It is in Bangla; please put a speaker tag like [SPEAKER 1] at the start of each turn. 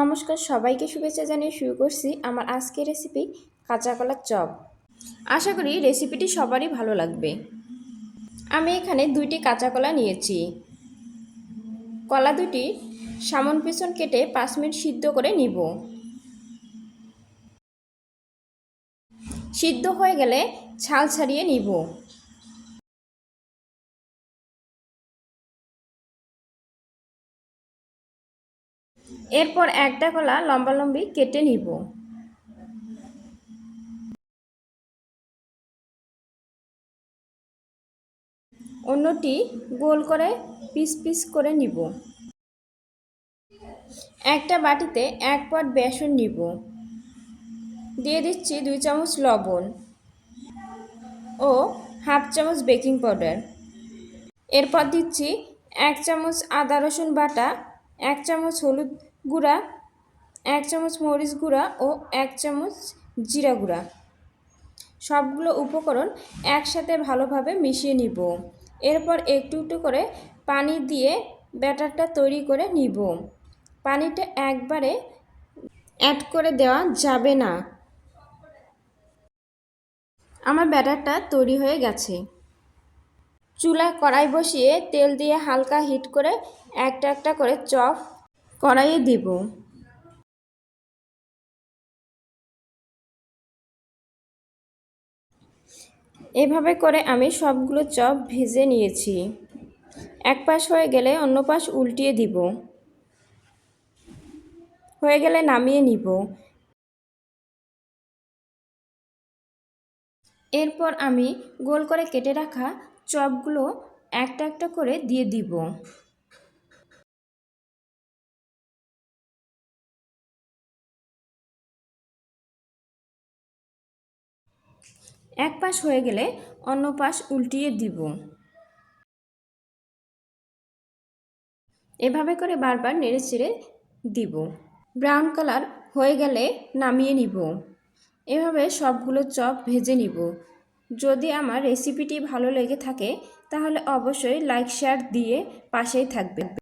[SPEAKER 1] নমস্কার, সবাইকে শুভেচ্ছা জানিয়ে শুরু করছি আমার আজকের রেসিপি কাঁচা কলার চপ। আশা করি রেসিপিটি সবারই ভালো লাগবে। আমি এখানে দুইটি কাঁচা কলা নিয়েছি। কলা দুটি সামন পেছন কেটে পাঁচ মিনিট সিদ্ধ করে নিব। সিদ্ধ হয়ে গেলে ছাল ছাড়িয়ে নিব। এরপর একটা কলা লম্বালম্বি কেটে নিব। অন্যটি গোল করে পিস পিস করে নিব। একটা বাটিতে এক পট বেসন নিব। দিয়ে দিচ্ছি দুই চামচ লবণ ও হাফ চামচ বেকিং পাউডার। এরপর দিচ্ছি এক চামচ আদা রসুন বাটা, এক চামচ হলুদ গুঁড়া, এক চামচ মরিচ গুঁড়া ও এক চামচ জিরা গুঁড়া। সবগুলো উপকরণ একসাথে ভালোভাবে মিশিয়ে নিব। এরপর একটু একটু করে পানি দিয়ে ব্যাটারটা তৈরি করে নিব। পানিটা একবারে অ্যাড করে দেওয়া যাবে না। আমার ব্যাটারটা তৈরি হয়ে গেছে। চুলায় কড়াই বসিয়ে তেল দিয়ে হালকা হিট করে একটা একটা করে চপ কড়াইয়ে দিব। এভাবে করে আমি সবগুলো চপ ভেজে নিয়েছি। এক পাশ হয়ে গেলে অন্য পাশ উল্টিয়ে দিব। হয়ে গেলে নামিয়ে নিব। এরপর আমি গোল করে কেটে রাখা চপগুলো একটা একটা করে দিয়ে দিব। এক পাশ হয়ে গেলে অন্য পাশ উল্টিয়ে দিব। এভাবে করে বারবার নেড়ে চেড়ে দিব। ব্রাউন কালার হয়ে গেলে নামিয়ে নিব। এভাবে সবগুলো চপ ভেজে নিব। যদি আমার রেসিপিটি ভালো লেগে থাকে, তাহলে অবশ্যই লাইক, শেয়ার দিয়ে পাশেই থাকবে